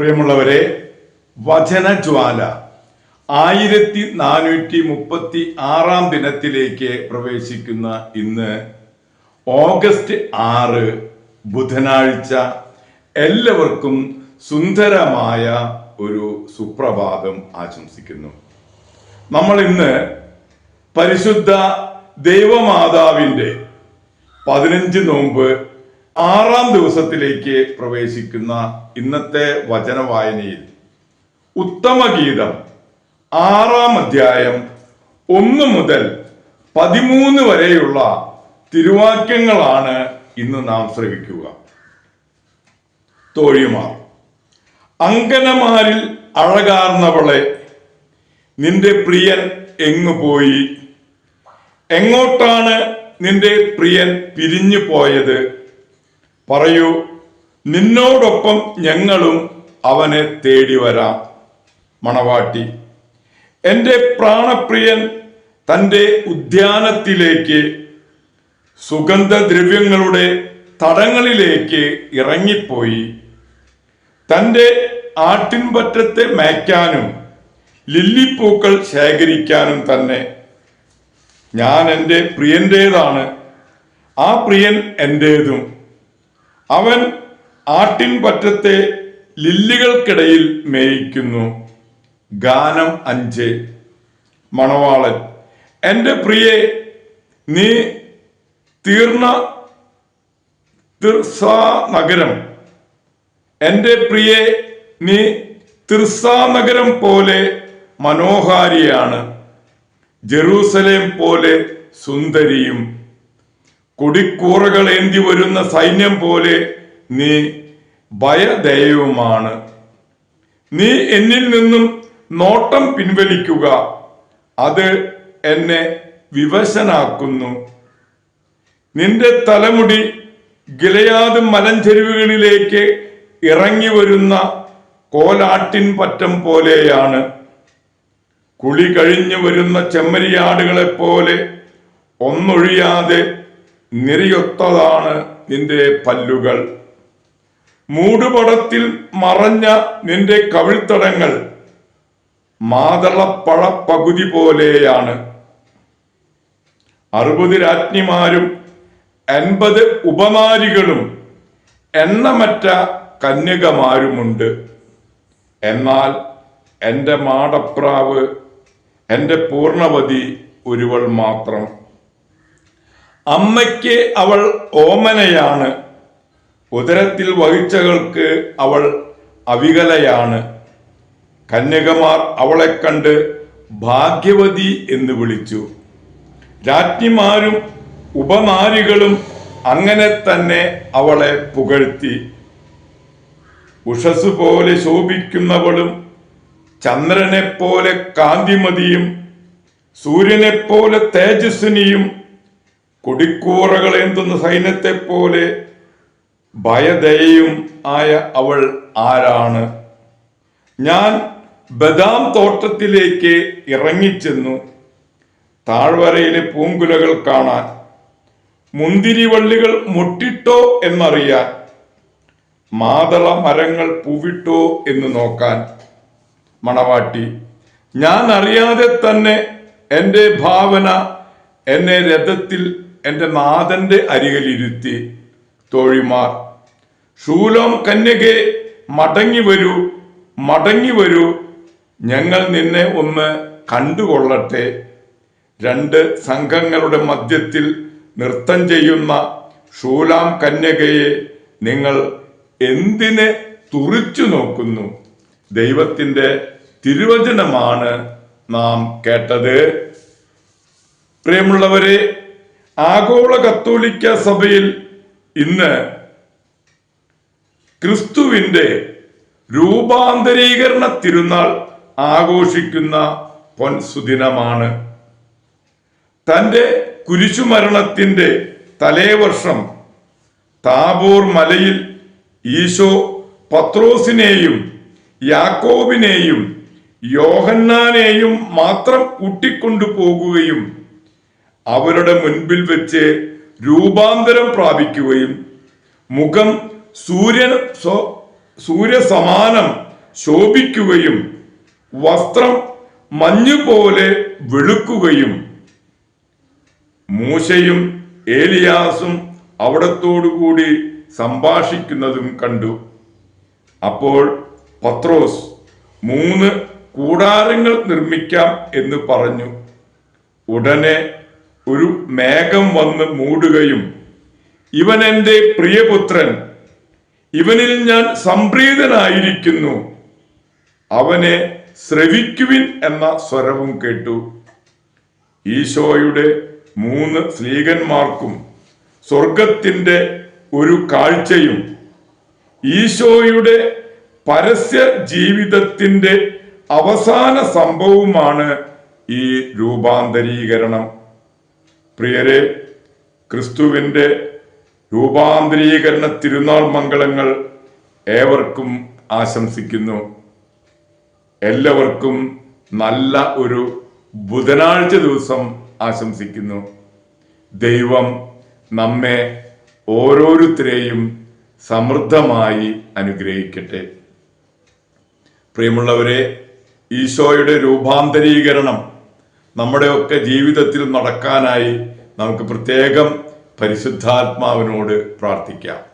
പ്രിയമുള്ളവരെ വചനജ്വാല ആയിരത്തി നാനൂറ്റി മുപ്പത്തി ആറാം ദിനത്തിലേക്ക് പ്രവേശിക്കുന്ന ഇന്ന് ഓഗസ്റ്റ് ആറ് ബുധനാഴ്ച എല്ലാവർക്കും സുന്ദരമായ ഒരു സുപ്രഭാതം ആശംസിക്കുന്നു. നമ്മൾ ഇന്ന് പരിശുദ്ധ ദൈവമാതാവിന്റെ പതിനഞ്ച് നോമ്പ് ആറാം ദിവസത്തിലേക്ക് പ്രവേശിക്കുന്ന ഇന്നത്തെ വചന വായനയിൽ ഉത്തമഗീതം ആറാം അധ്യായം ഒന്ന് മുതൽ പതിമൂന്ന് വരെയുള്ള തിരുവാക്യങ്ങളാണ് ഇന്ന് നാം ശ്രവിക്കുക. തോഴിമാർ അങ്കനമാരിൽ അഴകാർന്നവളെ നിന്റെ പ്രിയൻ എങ്ങു പോയി? എങ്ങോട്ടാണ് നിന്റെ പ്രിയൻ പിരിഞ്ഞു പോയത്? പറയൂ നിന്നോടൊപ്പം ഞങ്ങളും അവനെ തേടി വരാം. മണവാട്ടി എന്റെ പ്രാണപ്രിയൻ തന്റെ ഉദ്യാനത്തിലേക്ക് സുഗന്ധദ്രവ്യങ്ങളുടെ തടങ്ങളിലേക്ക് ഇറങ്ങിപ്പോയി. തന്റെ ആട്ടിൻപറ്റത്തെ മേയ്ക്കാനും ലില്ലിപ്പൂക്കൾ ശേഖരിക്കാനും തന്നെ. ഞാൻ എന്റെ പ്രിയന്റേതാണ്. ആ പ്രിയൻ എന്റേതും. അവൻ ആട്ടിൻ പറ്റത്തെ ലില്ലികൾക്കിടയിൽ മേയിക്കുന്നു. ഗാനം അഞ്ച്. മണവാളൻ എന്റെ പ്രിയെ നീ തീർന്ന തിർസ നഗരം എന്റെ പ്രിയെ നീ തിർസ നഗരം പോലെ മനോഹാരിയാണ്. ജെറൂസലേം പോലെ സുന്ദരിയും കൊടിക്കൂറകൾ ഏന്തി വരുന്ന സൈന്യം പോലെ നീ ഭയദയവുമാണ്. നീ എന്നിൽ നിന്നും നോട്ടം പിൻവലിക്കുക. അത് എന്നെ വിവശനാക്കുന്നു. നിന്റെ തലമുടി ഗിലയാത് മലഞ്ചെരുവുകളിലേക്ക് ഇറങ്ങി വരുന്ന കോലാട്ടിൻ പറ്റം പോലെയാണ്. കുളി കഴിഞ്ഞു വരുന്ന ചെമ്മരിയാടുകളെ പോലെ ഒന്നൊഴിയാതെ നിരയൊത്തതാണ് നിന്റെ പല്ലുകൾ. മൂടുപടത്തിൽ മറഞ്ഞ നിന്റെ കവിൾത്തടങ്ങൾ മാതളപ്പഴ പകുതി പോലെയാണ്. അറുപത് രാജ്ഞിമാരും അൻപത് ഉപമാരികളും എണ്ണമറ്റ കന്യകമാരുമുണ്ട്. എന്നാൽ എന്റെ മാടപ്രാവ് എന്റെ പൂർണവതി ഒരുവൾ മാത്രം. അമ്മയ്ക്ക് അവൾ ഓമനയാണ്. ഉദരത്തിൽ വഹിച്ചകൾക്ക് അവൾ അവികലയാണ്. കന്യകമാർ അവളെ കണ്ട് ഭാഗ്യവതി എന്ന് വിളിച്ചു. രാജ്ഞിമാരും ഉപമാരികളും അങ്ങനെ തന്നെ അവളെ പുകഴ്ത്തി. ഉഷസ് പോലെ ശോഭിക്കുന്നവളും ചന്ദ്രനെ പോലെ കാന്തിമതിയും സൂര്യനെപ്പോലെ തേജസ്വിനിയും കൊടിക്കൂറകളേന്തുന്ന സൈന്യത്തെ പോലെ ഭയദയയും ആയ അവൾ ആരാണ്? ഞാൻ ബദാം തോട്ടത്തിലേക്ക് ഇറങ്ങിച്ചെന്നു. താഴ്വരയിലെ പൂങ്കുലകൾ കാണാൻ. മുന്തിരിവള്ളികൾ മുട്ടിട്ടോ എന്നറിയാൻ. മാതള മരങ്ങൾ പൂവിട്ടോ എന്ന് നോക്കാൻ. മണവാട്ടി ഞാൻ അറിയാതെ തന്നെ എന്റെ ഭാവന എന്നെ രഥത്തിൽ എന്റെ നാഥന്റെ അരികിലിരുത്തി തോഴിമാർ. ശൂലോം കന്യകെ മടങ്ങി വരൂ മടങ്ങി വരൂ. ഞങ്ങൾ നിന്നെ ഒന്ന് കണ്ടുകൊള്ളട്ടെ. രണ്ട് സംഘങ്ങളുടെ മധ്യത്തിൽ നൃത്തം ചെയ്യുന്ന ശൂലാം കന്യകയെ നിങ്ങൾ എന്തിനെ തുറിച്ചു നോക്കുന്നു? ദൈവത്തിന്റെ തിരുവചനമാണ് നാം കേട്ടത്. പ്രിയമുള്ളവരെ ആഗോള കത്തോലിക്ക സഭയിൽ ഇന്ന് ക്രിസ്തുവിന്റെ രൂപാന്തരീകരണ തിരുനാൾ ആഘോഷിക്കുന്ന പൊൻസുദിനമാണ്. തന്റെ കുരിശുമരണത്തിന്റെ തലേവർഷം താബോർ മലയിൽ ഈശോ പത്രോസിനെയും യാക്കോബിനെയും യോഹന്നാനെയും മാത്രം കൂട്ടിക്കൊണ്ടു പോകുകയും അവരുടെ മുൻപിൽ വെച്ച് രൂപാന്തരം പ്രാപിക്കുകയും മുഖം സൂര്യൻ സ്വ- സൂര്യസമാനം ശോഭിക്കുകയും വസ്ത്രം മഞ്ഞുപോലെ വെളുക്കുകയും മൂശയും ഏലിയാസും അവിടത്തോടുകൂടി സംഭാഷിക്കുന്നതും കണ്ടു. അപ്പോൾ പത്രോസ് മൂന്ന് കൂടാരങ്ങൾ നിർമ്മിക്കാം എന്ന് പറഞ്ഞു. ഉടനെ ഒരു മേഘം വന്ന് മൂടുകയും ഇവൻ എന്റെ പ്രിയപുത്രൻ ഇവനിൽ ഞാൻ സംപ്രീതനായിരിക്കുന്നു. അവനെ ശ്രവിക്കുവിൻ എന്ന സ്വരവും കേട്ടു. ഈശോയുടെ മൂന്ന് സ്ലീകന്മാർക്കും സ്വർഗത്തിന്റെ ഒരു കാഴ്ചയും ഈശോയുടെ പരസ്യ ജീവിതത്തിന്റെ അവസാന സംഭവമാണ് ഈ രൂപാന്തരീകരണം. പ്രിയരെ ക്രിസ്തുവിന്റെ രൂപാന്തരീകരണ തിരുനാൾ മംഗളങ്ങൾ ഏവർക്കും ആശംസിക്കുന്നു. എല്ലാവർക്കും നല്ല ഒരു ബുധനാഴ്ച ദിവസം ആശംസിക്കുന്നു. ദൈവം നമ്മെ ഓരോരുത്തരെയും സമൃദ്ധമായി അനുഗ്രഹിക്കട്ടെ. പ്രിയമുള്ളവരെ ഈശോയുടെ രൂപാന്തരീകരണം നമ്മുടെയൊക്കെ ജീവിതത്തിൽ നടക്കാനായി നമുക്ക് പ്രത്യേകം പരിശുദ്ധാത്മാവിനോട് പ്രാർത്ഥിക്കാം.